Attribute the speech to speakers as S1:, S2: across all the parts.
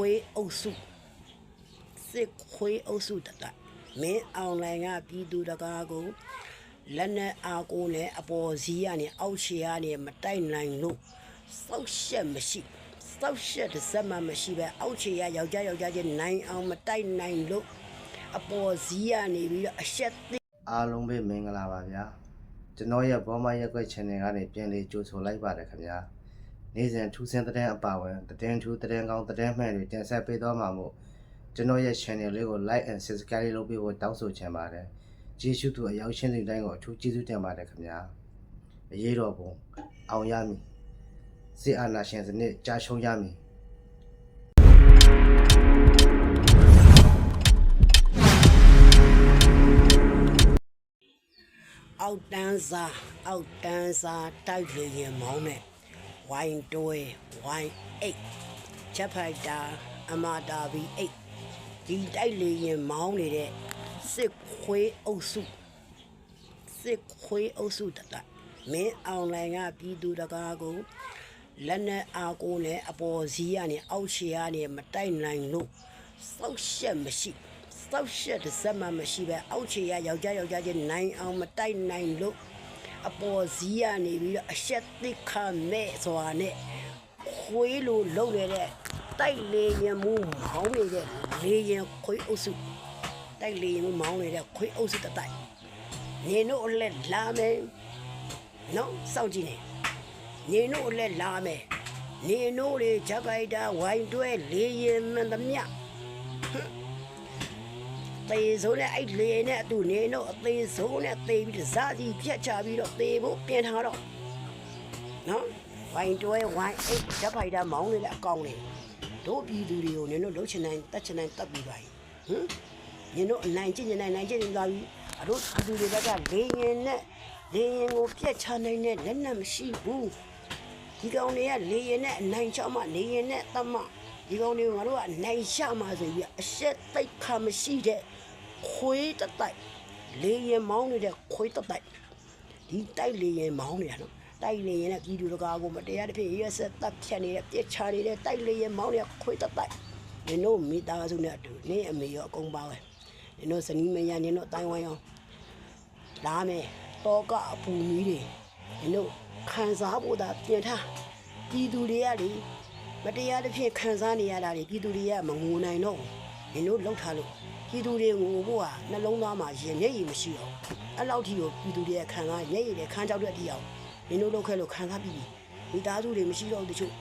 S1: ခွေးအုပ်စုစစ်ခွေးအုပ်စုတတမင်းအွန်လိုင်းကပြည်သူတကာကိုလက်နဲ့အားကိုနဲ့အပေါ်စီးကနေအောက်ခြေကနေမတိုက်နိုင်လို့စောက်ရှက်မရှိစောက်ရှက်တစ်စက်မှမရှိပဲအောက်ခြေကယောက်ျားယောက်ျားချင်းနိုင်အောင်မတိုက်နိုင်လို့အပေါ်စီးကနေပြီးတော့အရှက်သိ
S2: အားလုံးပဲမင်္ဂလာပါဗျာကျွန်တော်ရဲ့ဘောမရက်ွက် channel ကနေပြန်လေးကြိုဆိုလိုက်ပါတယ်ခင်ဗျာ နေ့စဉ်ထူးဆန်းတဲ့တဲ့အပါဝင်တဲ့ထူးတဲ့ကောင်းတဲ့မှန်တွေတင်ဆက်ပေးသွားမှာမို့ကျွန်တော်ရဲ့ channel လေးကို like and subscribe လုပ်ပေးဖို့တောင်းဆိုချင်ပါတယ်ကျေးဇူးတူအရောက်ရှင်းတဲ့တိုင်းကိုအထူးကျေးဇူးတင်ပါတယ်ခင်ဗျာအရေးတော်ပုံအောင်ရမည်စစ်အာဏာရှင်စနစ်ကြာရှုံးရမည်
S1: အောက်တန်းစားအောက်တန်းစားတိုက်လေရင်မောင်းနဲ့ ဝိုင်းတွဲဝိုင်းအိတ်ချက်ဖိုက်တာအမတာဘီအိတ်ဒီတိုက်လေရင်မောင်းနေတဲ့စစ်ခွေးအုပ်စုစစ်ခွေးအုပ်စုတတမင်းအွန်လိုင်းကပြည်သူတကာကိုလက်နဲ့အားကိုနဲ့အပေါ်စီးကနေအောက်ခြေကနေမတိုက်နိုင်လို့စောက်ရှက်မရှိစောက်ရှက်တစ်စက်မှမရှိပဲအောက်ခြေကယောက်ျားယောက်ျားချင်းနိုင်အောင်မတိုက်နိုင်လို့ အပေါ်စီးကနေပြီးတော့အရှက်သိခမဲ့စွာနဲ့ခွေးလိုလုံနေတဲ့တိုက်လေရင်မူမောင်းနေတဲ့လေရင်ခွေးအုပ်စုတိုက်လေရင်မူမောင်းနေတဲ့ခွေးအုပ်စုတစ်တိုက်နေတို့အလက်လာမယ်နော်စောင့်ကြည့်နေနေတို့အလက်လာမယ်နေတို့တွေချက်ပိုက်တာဝိုင်းတွဲလေးရင်မှန်သမျှ တေဆိုးနဲ့အဲ့လေနဲ့အတူနေတို့အသေးဆိုးနဲ့သေးပြီးတစားစီပြက်ချပြီးတော့သေဖို့ပြင်ထားတော့နော်ဝိုင်းတွဲဝိုင်းအိတ်ချက်ပိုက်တာမောင်းနေတဲ့အကောင်တွေတို့ပြည်သူတွေကိုနင်တို့လှုပ်ချင်နိုင်တတ်ချင်နိုင်တတ်ပြီးပါ යි ဟမ်နင်တို့အနိုင်ကျင့်ကျင်နိုင်နိုင်ကျင့်ကျင်သွားပြီအတို့ပြည်သူတွေဘက်ကလေရင်နဲ့လေရင်ကိုပြက်ချနိုင်တဲ့လက်နက်မရှိဘူးဒီကောင်တွေကလေရင်နဲ့အနိုင်ချမှလေရင်နဲ့တမဒီကောင်တွေကငါတို့ကအနိုင်ချမှဆိုပြီးအရှက်သိက်ခါမရှိတဲ့ ခွေးတတိုက်လေရင်မောင်းနေတဲ့ခွေးတတိုက်ဒီတိုက်လေရင်မောင်းနေတာနော်တိုက်လေရင်နဲ့ပြည်သူတကာကိုမတရားတစ်ဖြစ်ရက်ဆက်တပ်ဖြတ်နေတဲ့ပြစ်ချနေတဲ့တိုက်လေရင်မောင်းနေတဲ့ခွေးတတိုက်နင်တို့မိသားစုနဲ့အတူနင်းအမေရောအကုန်ပါပဲနင်တို့ဇနီးမယားနင်တို့အတိုင်းဝိုင်းအောင်လာမယ်တောကအပူမီးတွေဒီတို့ခံစားဖို့သာပြင်ထားပြည်သူတွေကလေမတရားတစ်ဖြစ်ခံစားနေရတာတွေပြည်သူတွေကမငိုနိုင်တော့ဘူးဒီတို့လှုပ်ထားလို့ ပြည်သူတွေငိုဖို့ကနှလုံးသားမှာရင်မျက်ရည်မရှိတော့အဲ့လောက်ထိကိုပြည်သူတွေကခံစားမျက်ရည်တွေခံကြောက်တဲ့အတရားဒီတို့လှုပ်ခဲလို့ခံစားပြီးပြီမိသားစုတွေမရှိတော့ဘူးတချို့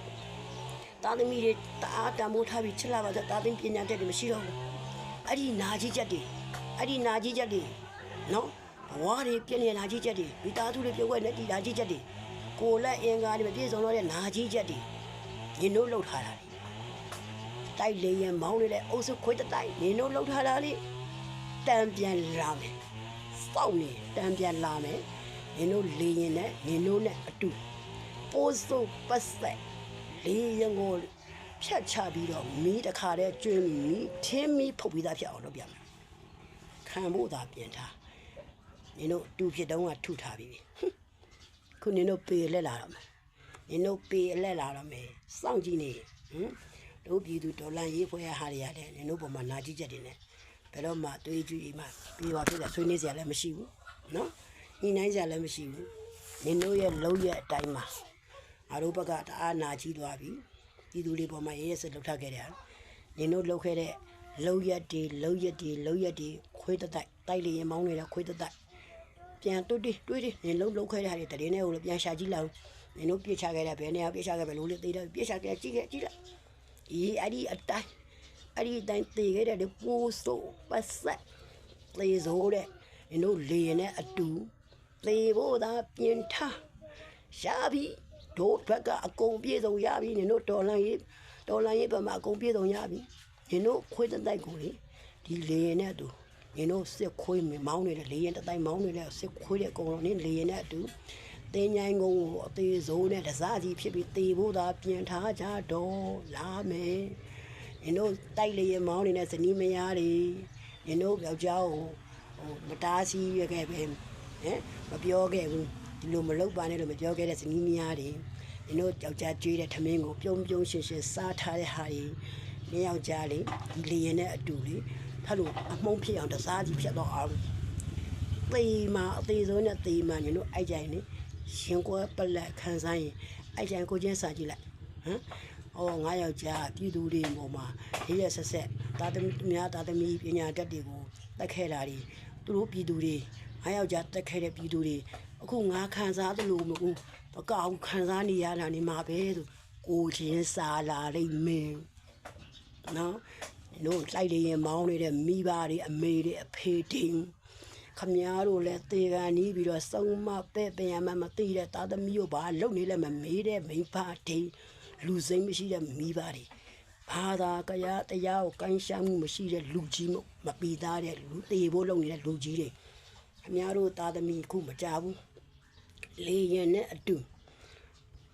S1: တာသမီတွေတအားတံမိုးထားပြီးချစ်လာပါစတာသမီပညာတတ်တွေမရှိတော့ဘူးအဲ့ဒီနာကြီးချက်တွေအဲ့ဒီနာကြီးချက်တွေနော်ဘဝတွေပြည့်နေလာကြီးချက်တွေမိသားစုတွေပြုတ်ဝဲနေတည်လာကြီးချက်တွေကိုယ်လက်အင်္ဂါတွေမပြည့်စုံတော့တဲ့နာကြီးချက်တွေနင်တို့လှုပ်ထားတာလေ တိုက်လေရင်မောင်းနေတဲ့အုပ်စုခွေးတတိုက်နင်တို့လှုပ်ထားတာလေတံပြန်လာမယ်စောက်နေတံပြန်လာမယ်နင်တို့လေရင်နဲ့နင်တို့နဲ့အတူပိုးစုပ်ပတ်ဆက်လေရင်ကိုဖြတ်ချပြီးတော့မီးတစ်ခါတည်းကျွင်းမီးထင်းမီးဖုတ်ပြီးသားဖြစ်အောင်လုပ်ပြမယ်ခံဖို့သာပြင်ထားနင်တို့တူဖြစ်တုံးကထုထားပြီဟွန်းခုနင်တို့ပေလက်လာတော့မယ်နင်တို့ပေလက်လာတော့မယ်စောင့်ကြည့်နေဟမ် တို့ပြည်သူဒေါ်လာရေးဖွဲ့ရဟာတွေရတယ်နင်တို့ပုံမှာနာကြည့်ချက်တွေနဲ့ဘယ်တော့မှတွေးကြည့်မှပြီးပါဖြစ်တယ်ဆွေးနွေးစရာလည်းမရှိဘူးနော်ညှိနှိုင်းစရာလည်းမရှိဘူးနင်တို့ရဲ့လုံးရဲ့အတိုင်းမှာအားတို့ဘက်ကတအားနာကြီးသွားပြီပြည်သူတွေပေါ်မှာရဲရဲစစ်လှုပ်ထခဲ့တယ်နင်တို့လှုပ်ခဲ့တဲ့လုံးရက်တွေလုံးရက်တွေလုံးရက်တွေခွေးတတိုက်တိုက်လေရင်မောင်းနေတဲ့ခွေးတတိုက်ပြန်တွတ်တိတွေးတိနင်လုံးလုံးခဲတဲ့ဟာတွေတရင်နဲ့ကိုလည်းပြန်ရှာကြည့်လိုက်နင်တို့ပြစ်ချခဲ့တဲ့ဘယ်နေရာပြစ်ချခဲ့ပဲလို့လေသေးတယ်ပြစ်ချခဲ့ကြည့်ခဲ့ကြည့်လိုက် အေးအဲ့ဒီအတိုင်းအဲ့ဒီအတိုင်းသေခဲ့တဲ့ဒီပိုးဆိုးပတ်ဆက်သေဆိုးတဲ့နင်တို့လေရင်နဲ့အတူသေဖို့သာပြင်ထားရှာပြီတို့ဘက်ကအကုန်ပြေဆုံးရပြီနင်တို့ဒေါ်လာရေးဒေါ်လာရေးဘက်မှာအကုန်ပြေဆုံးရပြီနင်တို့ခွေးတဲ့တိုက်ကိုလေဒီလေရင်နဲ့အတူနင်တို့စစ်ခွေးမောင်းနေတဲ့လေရင်တစ်တိုင်းမောင်းနေတဲ့စစ်ခွေးတဲ့ကုံလုံးနင်လေရင်နဲ့အတူ တင်းញိုင်းကုန်းကိုအသေးစိုးနဲ့တစားစီဖြစ်ပြီးတေဖို့သာပြင်ထားကြတော့လာမယ်နင်တို့တိုက်လေရင်မောင်းနေတဲ့ဇနီးမယားတွေနင်တို့ယောက်ျားကိုဟိုမတားစီရခဲ့ပဲဟမ်မပြောခဲ့ဘူးဒီလိုမလုပ်ပါနဲ့လို့မပြောခဲ့တဲ့ဇနီးမယားတွေနင်တို့ယောက်ျားကျွေးတဲ့ထမင်းကိုပြုံးပြုံးရှင်းရှင်းစားထားတဲ့ဟာတွေနေယောက်ျားလေးဒီလေရင်နဲ့အတူလေးထပ်လို့အမုန်းဖြစ်အောင်တစားစီဖြစ်တော့အောင်သေမာအသေးဆုံးနဲ့သေမာညတို့အိုက်ကြိုင်နေ ရှင်ကွဲပလက်ခန်းဆိုင်ရင်အိုက်ကြိုင်ကိုချင်းစာကြည့်လိုက်ဟမ်အော်ငါယောက်ျားပြည်သူတွေပေါ်မှာရရဆက်ဆက်တာသမီများတာသမီပညာတတ်တွေကိုတက်ခဲ့တာတွေသူတို့ပြည်သူတွေငါယောက်ျားတက်ခဲ့တဲ့ပြည်သူတွေအခုငါခံစားသလိုမဟုတ်ဘူးမကောက်ခံစားနေရတာနေမှာပဲဆိုကိုချင်းစာလာလိမ့်မယ်နော်တို့လိုက်လေရင်မောင်းနေတဲ့မိဘတွေအမေတွေအဖေတွေ ခမည်းတော်လည်းတေကန်နီးပြီးတော့စုံမပဲ့ပြန်မှမသိတဲ့သားသမီးတို့ဘာလုပ်နေလဲမမေးတဲ့မိဘတွေလူစိမ်းမရှိတဲ့မိဘတွေဘာသာကရတရားကိုကိုင်းရှားမှုမရှိတဲ့လူကြီးမမပီသားတဲ့လူတေဖို့လုပ်နေတဲ့လူကြီးတွေခမည်းတော်သားသမီးခုမကြဘူးလေရင်နဲ့အတူ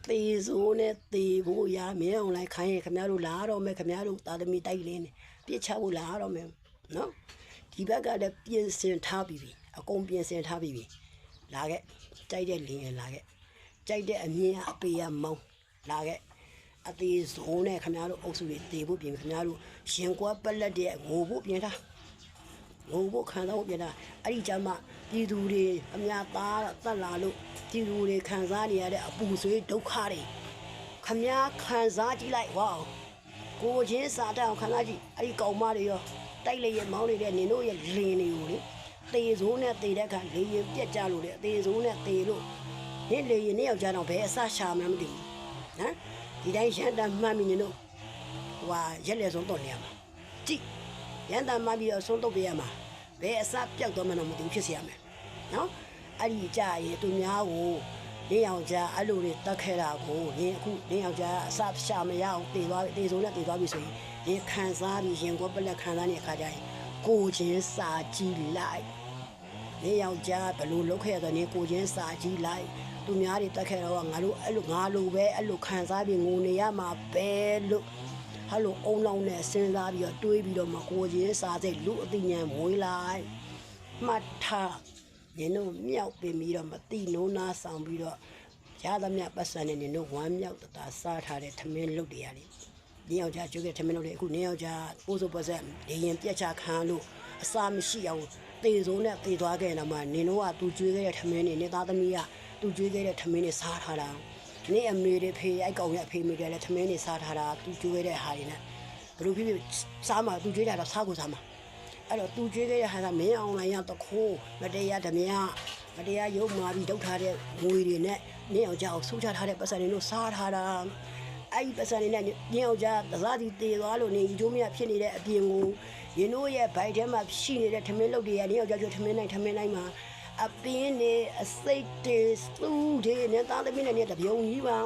S1: သေစိုးနဲ့သေဖို့ရမင်းအောင်လိုက်ခိုင်းရင်ခင်ဗျားတို့လာတော့မယ်ခင်ဗျားတို့တာသမီတိုက်လင်းနေပြစ်ချဖို့လာတော့မယ်နော် ဒီဘက်ကလည်းပြင်ဆင်ထားပြီးပြီအကုန်ပြင်ဆင်ထားပြီးပြီလာခဲ့ကြိုက်တဲ့လင်းရင်လာခဲ့ကြိုက်တဲ့အမြင်အပေရမောင်းလာခဲ့အသေးစိုးနဲ့ခင်ဗျားတို့အုပ်စုတွေသေဖို့ပြင်ခင်ဗျားတို့ရင်ကွက်ပက်လက်တဲ့ငိုဖို့ပြင်ထားငိုဖို့ခံစားဖို့ပြတာအဲ့ဒီကြမှာပြည်သူတွေအများသားတက်လာလို့ပြည်သူတွေခံစားနေရတဲ့အပူဆွေးဒုက္ခတွေခမည်းခံစားကြည့်လိုက်ဝေါ ကိုချင်းစာတက်အောင်ခဏကြည့်အဲ့ဒီကောင်မတွေရောတိုက်လေရင်မောင်းနေတဲ့နင်တို့ရဲ့လင်တွေကိုလေတေဆိုးနဲ့တေတဲ့ခါလေရင်ပြက်ကြလို့လေအသေးဆိုးနဲ့တေလို့နင်လေရင်နဲ့ယောက်ျားတော့ဘယ်အဆရှာမှမသိဘူးနော်ဒီတိုင်းရန်တမ်းမှတ်မိနင်တို့ဟွာရက်လေဆုံးတော့နေရမှာကြည့်ရန်တမ်းမှတ်ပြီးတော့ဆုံးတော့ပြရမှာဘယ်အဆပြောက်တော့မှတော့မသိဘူးဖြစ်စီရမယ်နော်အဲ့ဒီကြာရင်သူများကို နေအောင်ကြာအဲ့လိုတွေတတ်ခဲ့တာကိုနင်အခုနေအောင်ကြာအစရှာမရအောင်တည်သွားပြီတည်ဆုံးနဲ့တည်သွားပြီဆိုရင်ဒီခံစားပြီးရင်ကိုပလက်ခံစားနေအခါကျရင်ကိုချင်းစာကြည့်လိုက်နေအောင်ကြာဘယ်လိုလုပ်ခဲ့ရတော့နေကိုချင်းစာကြည့်လိုက်သူများတွေတက်ခဲ့တော့ငါတို့အဲ့လိုငါလိုပဲအဲ့လိုခံစားပြီးငိုနေရမှာပဲလို့ဟယ်လိုအုံလောင်းနဲ့စဉ်းစားပြီးတော့တွေးပြီးတော့မကိုချင်းစားစိတ်လူအသိဉာဏ်မွေးလိုက်မှတ်ထား နင်တို့မြောက်ပင်ပြီးတော့မတိနိုးနာဆောင်ပြီးတော့ရသမျှပတ်စံနဲ့နင်တို့ဝမ်းမြောက်တတာစားထားတဲ့ထမင်းလုပ်တွေရလေဒီယောက်ျားကျွေးတဲ့ထမင်းလုပ်တွေအခုနင်ယောက်ျားပိုးစုပ်ပတ်ဆက်လေရင်ပြက်ချခံလို့အစာမရှိအောင်တေစိုးနဲ့တေသွားခဲ့တော့မှနင်တို့ကသူကျွေးခဲ့တဲ့ထမင်းတွေနေသားသမီးကသူကျွေးခဲ့တဲ့ထမင်းတွေစားထားတာနေအမေတွေဖေအိုက်ကောင်ရအဖေမေတွေလည်းထမင်းနေစားထားတာသူကျွေးတဲ့ဟာတွေနဲ့ဘယ်လိုဖြစ်ဖြစ်စားမှာသူကျွေးတာတော့စားကိုစားမှာ အဲ့တော့သူကျွေးခဲ့တဲ့ဟာကမင်းအောင်လိုင်းရတခိုးမတရားဓမြမတရားရုပ်မာပြီးဒုတ်ထားတဲ့ငွေတွေနဲ့နင်းအောင်ကြောက်ဆူချထားတဲ့ပတ်စံတွေလို့စားထားတာအဲ့ဒီပတ်စံတွေနဲ့နင်းအောင်ကြသစားစီတေသွားလို့နေကြိုးမရဖြစ်နေတဲ့အပြင်ကိုရင်းတို့ရဲ့ဘိုက်ထဲမှာရှိနေတဲ့ထမင်းလုတ်တွေကနင်းအောင်ကြောက်ကျွေးထမင်းနိုင်ထမင်းနိုင်မှာအပင်းနေအစိတ်တွေသူ့တွေနဲ့သားသမီးနဲ့တပြုံကြီးပါ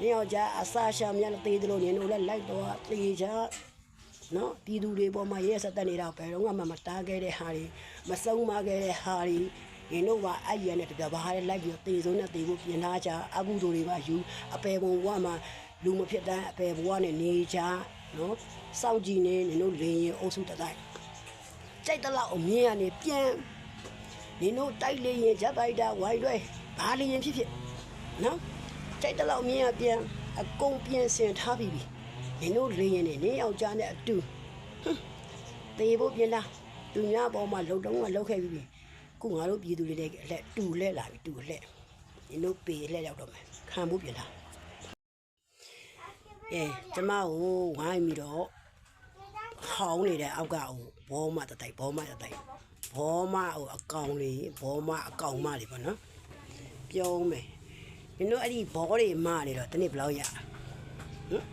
S1: နေအောင်ကြအစာရှာမြတ်သေးတယ်လို့နေတို့လည်းလိုက်တော့တေချာ နော်ပြည်သူတွေပေါ်မှာရဲဆက်တက်နေတာဘယ်တော့မှမတားခဲ့တဲ့ဟာတွေမဆုံးမခဲ့တဲ့ဟာတွေရင်းတို့ကအဲ့ရနဲ့တပြဘားလေးလိုက်ပြီးတေဆုံးနဲ့တေဖို့ပြင်ထားကြအကုသိုလ်တွေပါယူအပယ်ပုံဘဝမှာလူမဖြစ်တဲ့အပယ်ဘဝနဲ့နေကြနော်စောင့်ကြည့်နေနေတို့လေရင်အုပ်စုတတိုင်းကြိုက်တလောက်အမြင်ကနေပြန်နင်တို့တိုက်လေရင်ဂျက်ပိုက်တာဝိုင်ရွဲဘာလေရင်ဖြစ်ဖြစ်နော်တိုက်တလောက်မြင်ရပြန်အကုန်ပြင်ဆင်ထားပြီးပြီ နင်တို့လေရင်နေနင်းယောက်ျားနဲ့အတူဟွန်းတေဖို့ပြင်လားသူများပေါ်မှာလုံတုံးကလောက်ခဲ့ပြီးပြီခုငါတို့ပြည်သူတွေလည်းလက်တူလက်လာပြီတူလက်နင်တို့ပေလက်ရောက်တော့မယ်ခံဖို့ပြင်လားအဲကျမကိုဝိုင်းပြီးတော့ဟောင်းနေတဲ့အောက်ကဟိုဘောမတတိုက်ဘောမတတိုက်ဘောမဟိုအကောင်လေးဘောမအကောင်မလေးပေါ့နော်ပြောဦးမယ်နင်တို့အဲ့ဒီဘောတွေမနေတော့တနေ့ဘယ်လောက်ရဟမ်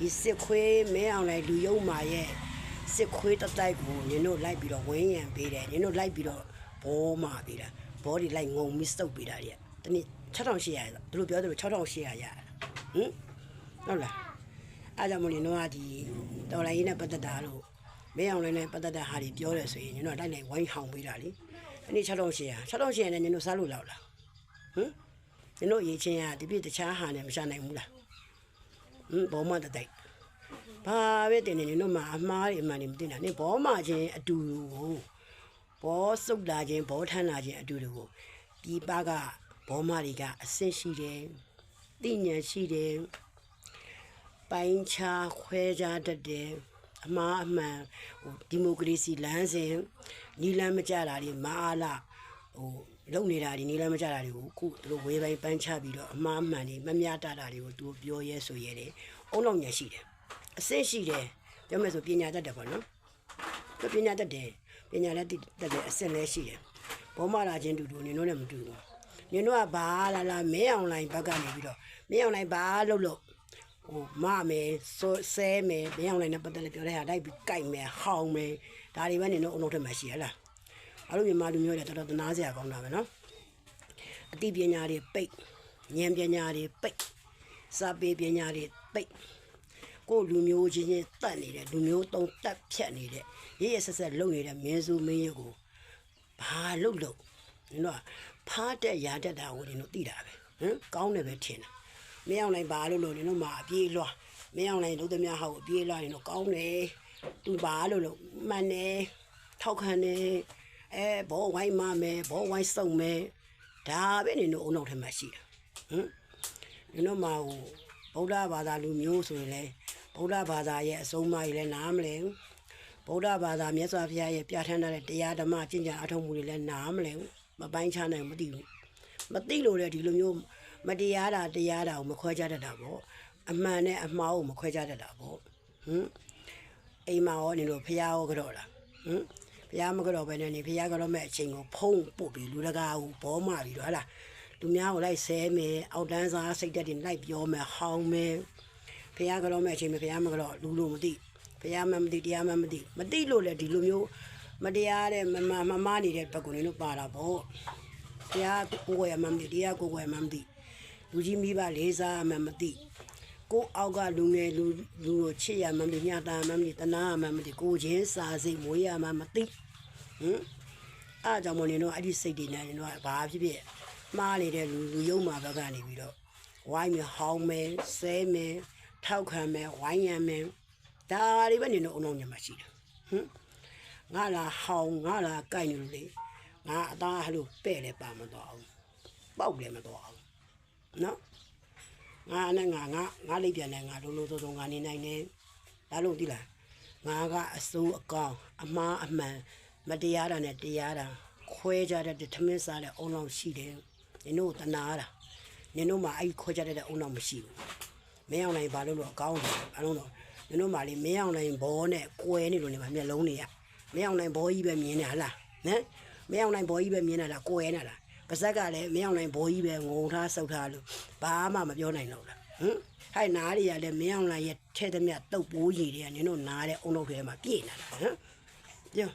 S1: ဒီစစ်ခွေးမဲအောင်လိုက်လူယုံမာရဲ့စစ်ခွေးတတိုက်ကိုနင်တို့လိုက်ပြီးတော့ဝင်းရံပေးတယ်နင်တို့လိုက်ပြီးတော့ဘောမပေးတာဘောတွေလိုက်ငုံပြီးစုပ်ပေးတာတဲ့တနေ့6800ရသူတို့ပြောတယ်လို့6800ရရဟမ်ဟုတ်လားအားကြောင့်မလို့နင်တို့ကဒီတော်လိုင်းရေးနဲ့ပတ်သက်တာလို့မင်းအောင်လည်းနဲ့ပတ်သက်တဲ့ဟာတွေပြောတယ်ဆိုရင်ညတို့ကတိုက်လိုက်ဝိုင်းဟောင်ပေးတာလေဒီနေ့6800 6800နဲ့ညတို့စားလို့လောက်လားဟမ်ညတို့ရေးချင်းကဒီပြည့်တခြားဟာနဲ့မရှာနိုင်ဘူးလားဟမ် ဘောမတတိုက်ဘာပဲတင်နေညတို့မှာအမားတွေအမှန်တွေမသိတာနေဘောမချင်းအတူကိုဘောစုပ်လာချင်းဘောထမ်းလာချင်းအတူတူကိုဒီပါကဘောမတွေကအဆင့်ရှိတယ်သိဉာဏ်ရှိတယ်ပိုင်းခြားခွဲခြားတတ်တယ်အမှားအမှန်ဟိုဒီမိုကရေစီလမ်းစဉ်နီလန်းမကြတာတွေမအားလားဟို လုံနေတာဒီနီလန်းမကြတာတွေကိုခုသူတို့ဝေးပိုင်းပန်းချပြီးတော့အမှားအမှန်တွေမမျှတတာတွေကိုသူပြောရဲဆိုရဲတယ်အုံနောက်ညာရှိတယ်အဆင့်ရှိတယ်ပြောမယ်ဆိုပညာတတ်တယ်ပေါ့နော်သူပညာတတ်တယ်ပညာလည်းတတ်တယ်အဆင့်လည်းရှိတယ်ဘောမလာချင်းတူတူနင်တို့လည်းမတူဘူးနင်တို့ကဘာလာလာမင်းအောင်လိုင်းဘက်ကနေပြီးတော့မင်းအောင်လိုင်းဘာလုပ်လို့ဟိုမမယ်ဆိုဆဲမယ်မင်းအောင်လည်းနဲ့ပတ်သက်လို့ပြောတဲ့ဟာတိုက်ပြီးကြိုက်မယ်ဟောင်းမယ်ဒါတွေပဲနေတော့အုံလုံးထက်မှရှိရလား အဲ့လိုမြန်မာလူမျိုးတွေတော်တော်တနာစရာကောင်းတာပဲနော်အသိပညာတွေပိတ်ဉာဏ်ပညာတွေပိတ်စာပေပညာတွေပိတ်ကိုယ်လူမျိုးချင်းချင်းတတ်နေတဲ့လူမျိုးတုံးတက်ဖြတ်နေတဲ့ရရဆက်ဆက်လုပ်နေတဲ့မင်းစုမင်းရကိုဘာလုပ်လို့နင်တို့ကဖားတက်ရာတက်တာကိုနင်တို့သိတာပဲဟမ်ကောင်းတယ်ပဲထင်တယ်မင်းအောင်နိုင်ပါလို့လို့နင်တို့မှာအပြေးလွှာမင်းအောင်နိုင်လို့တမဟောက်အပြေးလွှာရင်တော့ကောင်းတယ်သူပါလို့လို့မှန်တယ်ထောက်ခံတယ် အဲဘောဝိုင်းမမယ်ဘောဝိုင်းစုံမယ်ဒါပဲနင်တို့အုံနောက်ထဲမှာရှိတာဟမ်နင်တို့မှာဟိုဗုဒ္ဓဘာသာလူမျိုးဆိုရင်လေဗုဒ္ဓဘာသာရဲ့အဆုံးအမကြီးလည်းနားမလဲဘူးဗုဒ္ဓဘာသာမြတ်စွာဘုရားရဲ့ပြဋ္ဌာန်းထားတဲ့တရားဓမ္မကျင့်ကြံအထောက်မှုတွေလည်းနားမလဲဘူးမပိုင်းခြားနိုင်ဘူးမသိဘူးမသိလို့လေဒီလိုမျိုးမတရားတာတရားတာကိုမခွဲခြားတတ်တာပေါ့အမှန်နဲ့အမှားကိုမခွဲခြားတတ်တာပေါ့ဟမ်အိမ်မှာရောနေလို့ဖះရောကြော့လားဟမ် ဖះမကြော့ပဲနဲ့နေဖះကြော့မဲ့အချိန်ကိုဖုံးပုတ်ပြီးလူတကာကိုဘောမပြီးတော့ဟလားလူများကိုလိုက်ဆဲမယ်အောက်တန်းစားစိတ်တက်တွေလိုက်ပြောမယ်ဟောင်းမယ်ဖះကြော့မဲ့အချိန်မှာဖះမကြော့လူလူမသိဖះမမသိတရားမမသိမသိလို့လေဒီလိုမျိုးမတရားတဲ့မမမမနေတဲ့ဘက်ကနေလို့ပါတာပေါ့တရားကိုယ်ရမှမသိတရားကိုယ်ရမှမသိလူကြီးမိဘလေးစားမှမသိကိုယ်အောက်ကလူငယ်လူလူကိုချစ်ရမှမသိညတာမှမသိတနာမှမသိကိုယ်ချင်းစာစိတ်မွေးရမှမသိ ဟင်အားကြောင့်မနေတော့အဲ့ဒီစိတ်တွေနဲ့နေတော့ဘာဖြစ်ဖြစ်မှားနေတဲ့လူလူယုံမှာဘက်ကနေပြီးတော့ဝိုင်းမဟောင်းမယ်ဆဲမယ်ထောက်ခံမယ်ဝိုင်းရမယ်ဒါတွေပဲနေတော့အုံအောင်ညမှာရှိတယ်ဟင်ငါလာဟောင်းငါလာကြိုက်နေလို့လေငါအသားဟလို့ပဲ့လဲပါမတော့အောင်ပေါက်လည်းမတော့အောင်နော်ငါနဲ့ငါငါငါလိပ်ပြန်နဲ့ငါလုံးလုံးစုံစုံငါနေနိုင်တယ်ဒါလို့သိလားငါကအစိုးအကောင်အမားအမှန် မတရားတာနဲ့တရားတာခွဲကြတဲ့ထမင်းစားတဲ့အုံလောက်ရှိတယ်နင်တို့တနာတာနင်တို့မှအဲ့ခွဲကြတဲ့အုံလောက်မရှိဘူးမင်းအောင်နိုင်ဘာလို့လို့အကောင်းတယ်အလုံးတော့နင်တို့မှလေမင်းအောင်နိုင်ဘောနဲ့ကွဲနေလို့နေမှာမျက်လုံးတွေရမင်းအောင်နိုင်ဘောကြီးပဲမြင်နေဟလားနော်မင်းအောင်နိုင်ဘောကြီးပဲမြင်နေတာကိုယ်ရဲနေတာပါဇက်ကလည်းမင်းအောင်နိုင်ဘောကြီးပဲငုံထားဆုပ်ထားလို့ဘာမှမပြောနိုင်တော့လားဟမ်ဟိုက်နားတွေကလည်းမင်းအောင်နိုင်ရဲ့ထဲသမျှတုတ်ပိုးကြီးတွေကနင်တို့နားတဲ့အုံနောက်ထဲမှာပြည့်နေတာဟမ်ပြော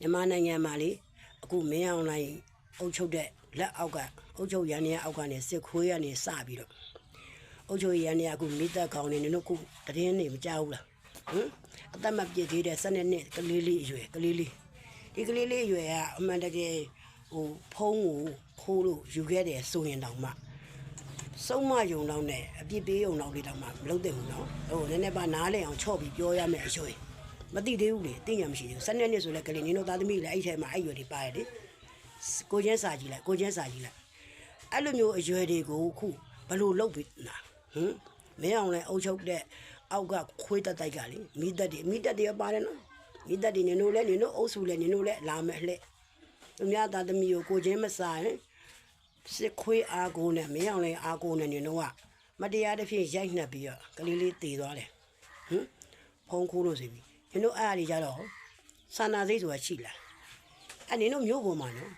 S1: မြန်မာနိုင်ငံမှာလေအခုမင်းအောင်နိုင်အုပ်ချုပ်တဲ့လက်အောက်ကအုပ်ချုပ်ရန်နေအောက်ကနေစစ်ခွေးကနေစပြီးတော့အုတ်ချိုရန်နေအခုမိသက်ကောင်းနေနင်တို့ခုတရင်နေမကြောက်ဘူးလားဟမ်အသက်မပြည့်သေးတဲ့12နှစ်ကလေးလေးအရွယ်ကလေးလေးဒီကလေးလေးအရွယ်ကအမှန်တကယ်ဟိုဖုံးကိုခိုးလို့ယူခဲ့တယ်ဆိုရင်တောင်မှစုံမယုံတော့နဲ့အပြစ်ပေးယုံတော့လေးတောင်မှမလုပ်သင့်ဘူးနော်ဟိုနည်းနည်းပါနားလဲအောင်ချော့ပြီးပြောရမယ်အရွယ် မသိသေးဘူးလေသိညာမရှိသေးဘူး12နှစ်ဆိုလဲကလေးနင်တို့သားသမီးလည်းအဲ့ဒီထဲမှာအဲ့ရွယ်တွေပါတယ်လေကိုချင်းစာကြည့်လိုက်ကိုချင်းစာကြည့်လိုက်အဲ့လိုမျိုးအရွယ်တွေကိုခုဘလို့လုတ်ပြီးလားဟမ်မင်းအောင်လည်းအုပ်ချုပ်တဲ့အောက်ကခွေးတက်တိုက်ကလေမိသက်တွေမိသက်တွေပါတယ်နော်မိသက်တွေနင်တို့လည်းနင်တို့အုပ်စုလည်းနင်တို့လည်းလာမယ်လှဲ့သူများသားသမီးကိုကိုချင်းမစားရင်စစ်ခွေးအားကိုနဲ့မင်းအောင်လည်းအားကိုနဲ့နင်တို့ကမတရားတစ်ဖြစ်ရိုက်နှက်ပြီးတော့ကလေးလေးတည်သွားတယ်ဟမ်ဖုံးခိုးလို့စီပြီ နင်တို့အားရကြတော့စာနာစိတ်ဆိုတာရှိလားအဲ့နင်တို့မျိုးပေါ်မှာနော်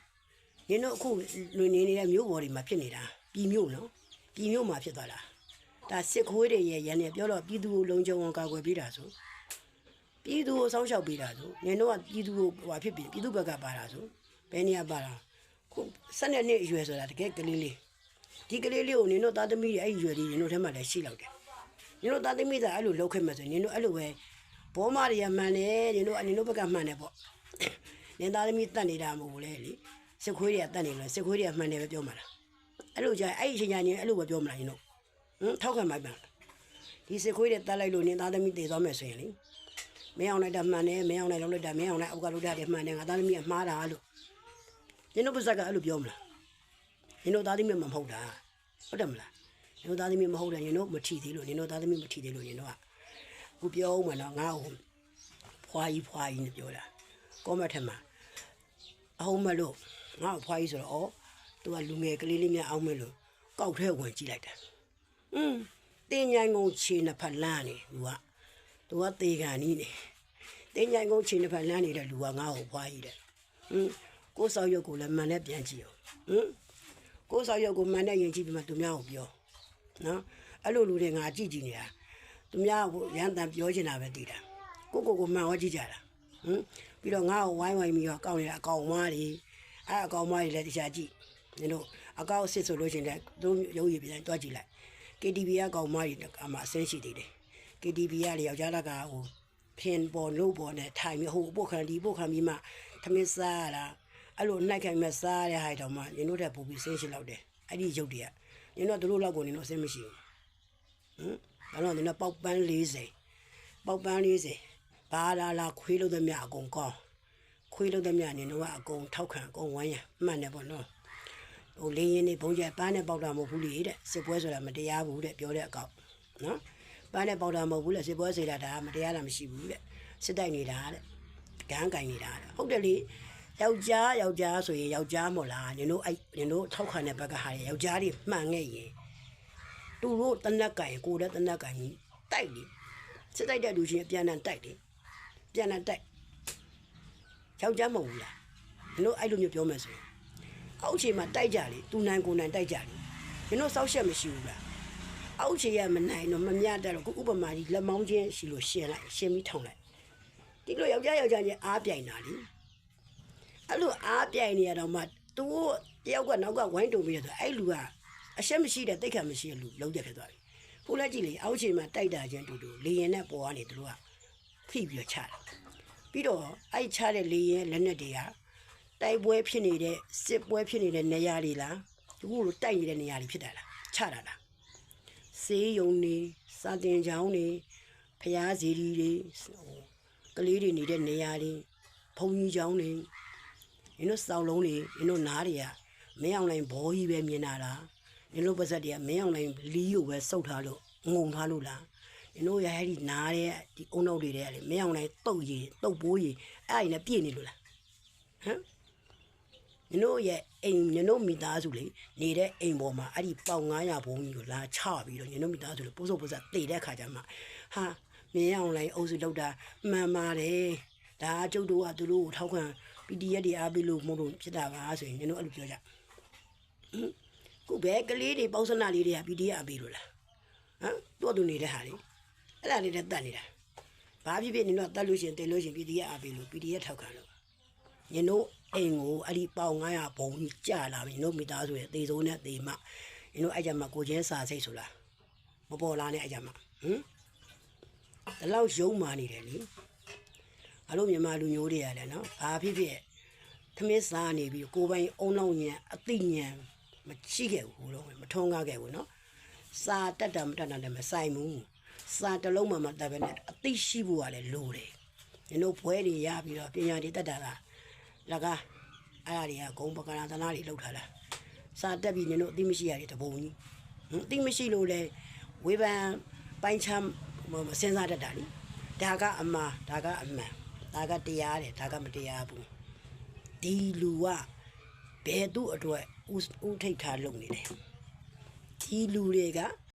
S1: နင်တို့အခုလူနေနေတဲ့မြို့ပေါ်တွေမှာဖြစ်နေတာပြည်မြို့နော်ပြည်မြို့မှာဖြစ်သွားတာဒါစစ်ခွေးတွေရဲ့ရန်နေပြောတော့ပြည်သူကိုလုံခြုံအောင်ကာကွယ်ပေးတာဆိုပြည်သူကိုစောင့်ရှောက်ပေးတာဆိုနင်တို့ကပြည်သူကိုဟွာဖြစ်ပြီပြည်သူဘက်ကပါတာဆိုဘယ်နေရာပါတာခု12နှစ်အရွယ်ဆိုတာတကယ်ကလေးလေးဒီကလေးလေးကိုနင်တို့သားသမီးတွေအဲ့ဒီအရွယ်လေးနင်တို့ထဲမှာလည်းရှိလောက်တယ်နင်တို့သားသမီးသားအဲ့လိုလောက်ခဲ့မှဆိုရင်နင်တို့အဲ့လိုပဲ ဘောမတွေကမှန်တယ်နင်တို့အနင်တို့ဘက်ကမှန်တယ်ပေါ့နင်သားသမီးတတ်နေတာမဟုတ်ဘူးလေလေစစ်ခွေးတွေကတတ်နေလို့စစ်ခွေးတွေကမှန်တယ်ပဲပြောမှာလားအဲ့လိုကြာအဲ့ဒီအချိန်ညာနေအဲ့လိုပဲပြောမလားနင်တို့ဟမ်ထောက်ခံမိုက်ပါလားဒီစစ်ခွေးတွေတတ်လိုက်လို့နင်သားသမီးတည်သွားမယ်ဆိုရင်လေမင်းအောင်လိုက်တာမှန်တယ်မင်းအောင်လိုက်လုံးလိုက်တာမင်းအောင်လိုက်အောက်ကလုံးတာတယ်မှန်တယ်ငါသားသမီးကမှားတာလို့နင်တို့ပါဇက်ကအဲ့လိုပြောမလားနင်တို့သားသမီးမမဟုတ်တာဟုတ်တယ်မလားနင်တို့သားသမီးမဟုတ်တယ်နင်တို့မထီသေးလို့နင်တို့သားသမီးမထီသေးလို့နင်တို့က ခုပြောဦးမယ်နော်ငါ့ကိုဖွာကြီးဖွာကြီးနဲ့ပြောတာကောမထက်မှာအဟုံးမလို့ငါ့ကိုဖွာကြီးဆိုတော့ဩသူကလူငယ်ကလေးလေးများအောင်မယ်လို့ကောက်ထဲဝင်ကြည့်လိုက်တာอืมတင်းញိုင်ကုန်ခြေနှစ်ဖက်လန်းနေလူကသူကတေကန်နီးနေတင်းញိုင်ကုန်ခြေနှစ်ဖက်လန်းနေတဲ့လူကငါ့ကိုဖွာကြီးတဲ့อืมကိုယ်ဆောက်ရုပ်ကိုလည်းမှန်နဲ့ပြန်ကြည့်အောင်ဟမ်ကိုယ်ဆောက်ရုပ်ကိုမှန်နဲ့ယဉ်ကြည့်ပြီးမှသူများကိုပြောနော်အဲ့လိုလူတွေငါကြည့်ကြည့်နေတာ သူများကရန်တန်ပြောချင်တာပဲတည်တာကိုကိုကိုမှန်ဟောကြည့်ကြတာဟမ်ပြီးတော့ငါ့ကိုဝိုင်းဝိုင်းပြီးတော့ကောက်နေတာအကောင်မတွေအဲ့အကောင်မတွေလည်းတခြားကြည့်နင်တို့အကောင်စစ်ဆိုလို့ရှရင်လည်းသူရုပ်ရည်ပြန်တွားကြည့်လိုက် KTV ကကောင်မတွေအမှအဆင်းရှိသေးတယ် KTV ကလေယောက်ျားလက်ကဟိုဖင်ပေါ်လို့ပေါ်နဲ့ထိုင်ပြီးဟိုပုတ်ခံဒီပုတ်ခံပြီးမှသမင်းစားရတာအဲ့လိုနှိုက်ခံမဲ့စားရတဲ့ဟာတောင်မှနင်တို့တဲ့ပူပြီးဆင်းရှိလောက်တယ်အဲ့ဒီရုပ်တွေကနင်တို့တို့လောက်ကိုနင်တို့ဆင်းမရှိဘူးဟမ် ဒါတော့နင်တို့ပေါက်ပန်း40ပေါက်ပန်း40ဘာလာလာခွေးလို့သမျှအကုန်ကောင်းခွေးလို့သမျှနေတော့အကုန်ထောက်ခံအကုန်ဝမ်းရမှန်တယ်ပေါ့နော်ဟိုလေးရင်နေဘုံကျပန်းနဲ့ပေါက်တာမဟုတ်ဘူးလေတဲ့စစ်ပွဲဆိုတာမတရားဘူးတဲ့ပြောတဲ့အကောက်နော်ပန်းနဲ့ပေါက်တာမဟုတ်ဘူးလေစစ်ပွဲစေတာဒါမတရားတာမရှိဘူးတဲ့စစ်တိုက်နေတာတဲ့ဂန်းကင်နေတာတဲ့ဟုတ်တယ်လေယောက်ျားယောက်ျားဆိုရင်ယောက်ျားမို့လားနင်တို့အဲ့နင်တို့ထောက်ခံတဲ့ဘက်ကဟာယောက်ျားတွေမှန်ခဲ့ရင် သူတို့တနက်ကင်ကိုယ်တဲ့တနက်ကင်ကြီးတိုက်လေစစ်တိုက်တဲ့လူချင်းအပြန်အလှန်တိုက်တယ်ပြန်အလှန်တိုက်ယောက်ျားမဟုတ်ဘူးလားမင်းတို့အဲ့လိုမျိုးပြောမယ်ဆိုရင်အောက်ခြေမှာတိုက်ကြလေသူနိုင်ကိုနိုင်တိုက်ကြလေမင်းတို့စောက်ရှက်မရှိဘူးလားအောက်ခြေရမနိုင်တော့မမြတ်တော့ကိုဥပမာကြီးလက်မောင်းချင်းရှိလို့ရှင်းလိုက်ရှင်းပြီးထောင်လိုက်ဒီလိုယောက်ျားယောက်ျားချင်းအားပြိုင်တာလေအဲ့လိုအားပြိုင်နေရတော့မှသူတယောက်ကနောက်ကဝိုင်းတုံပြီးတော့အဲ့လူက အရှက်မရှိတဲ့တိတ်ခါမရှိတဲ့လူလုံးတက်ဖြစ်သွားပြီခုလက်ကြည့်လေအောက်ခြေမှာတိုက်တာချင်းတူတူလေရင်နဲ့ပေါ်ကနေသူတို့ကဖိပြီးတော့ချတာပြီးတော့အဲ့ချတဲ့လေရင်လက်နဲ့တွေကတိုက်ပွဲဖြစ်နေတဲ့စစ်ပွဲဖြစ်နေတဲ့နေရာတွေလားဒီခုလိုတိုက်နေတဲ့နေရာတွေဖြစ်တာလားချတာလားစေးယုံနေစာတင်ချောင်းနေဖျားစီရီတွေဟိုကလေးတွေနေတဲ့နေရာတွေဘုံကြီးချောင်းတွေရင်းတို့စောက်လုံးတွေရင်းတို့နားတွေကမင်းအောင်လိုင်းဘောကြီးပဲမြင်တာလား နင်တို့ပါဇက်တွေကမင်းအောင်လိုင်းလီးကိုပဲစုပ်ထားလို့ငုံထားလို့လားနင်တို့ရဟဲ့ဒီနားတဲ့ဒီအုံနောက်တွေတဲ့လေမင်းအောင်လိုင်းတုတ်ရည်တုတ်ပိုးရည်အဲ့အရင်နဲ့ပြည့်နေလို့လားဟမ်နင်တို့ရဲ့အိမ်နင်တို့မိသားစုလေနေတဲ့အိမ်ပေါ်မှာအဲ့ဒီပေါင်900ဘုံကြီးကိုလာချပြီးတော့နင်တို့မိသားစုလေပိုးစုပ်ပိုးဆက်တေတဲ့ခါကျမှဟာမင်းအောင်လိုင်းအုပ်စုလောက်တာမှန်ပါတယ်ဒါကျုပ်တို့ကသူတို့ကိုထောက်ခံ PDF တွေအားပေးလို့မဟုတ်လို့ဖြစ်တာပါဆိုရင်နင်တို့အဲ့လိုပြောကြ ခုပဲကလေးတွေပေါင်းစနာလေးတွေက PDF အပေးလို့လားဟမ်သူ့အတူနေတဲ့ဟာလေအဲ့ဒါလေးနဲ့တတ်နေတာဘာဖြစ်ဖြစ်နင်တို့ကတတ်လို့ရှရင်တင်လို့ရှရင် PDF အပေးလို့ PDF ထောက်ခံလို့နင်တို့အိမ်ကိုအဲ့ဒီပေါင်900ဘုံကြီးကြာလာပြီနင်တို့မိသားစုရဲ့သေဆုံးနဲ့သေမနင်တို့အဲ့ကြမှာကိုချင်းစာစိတ်ဆိုလားမပေါ်လာနဲ့အဲ့ကြမှာဟမ်ဒီလောက်ယုံမာနေတယ်လေအလို့မြန်မာလူမျိုးတွေကလည်းနော်ဘာဖြစ်ဖြစ်သမစ်စားနေပြီးကိုယ်ပိုင်အုံနောက်ညံအသိညံ မရှိခဲ့ဘူးလို့မထုံးကားခဲ့ဘူးเนาะစာတက်တာမတက်တာလည်းမဆိုင်ဘူးစာတစ်လုံးမှမတက်ပဲနဲ့အသိရှိဖို့ကလည်းလိုတယ်ညတို့ဘွဲတွေရပြီးတော့ပညာတွေတက်တာကလကားအဲ့ဒါတွေကဂုံပကရာသနာတွေလောက်ထားတာစာတက်ပြီးညတို့အသိမရှိရတယ်တပုံကြီးဟင်အသိမရှိလို့လေဝေဖန်ပိုင်းချမ်းမစဉ်းစားတတ်တာလीဒါကအမှားဒါကအမှန်ဒါကတရားတယ်ဒါကမတရားဘူး ဒီလူကဘယ်သူ့အတွက် ဥဥထိတ်ထားလုပ်နေလဲဒီလူတွေက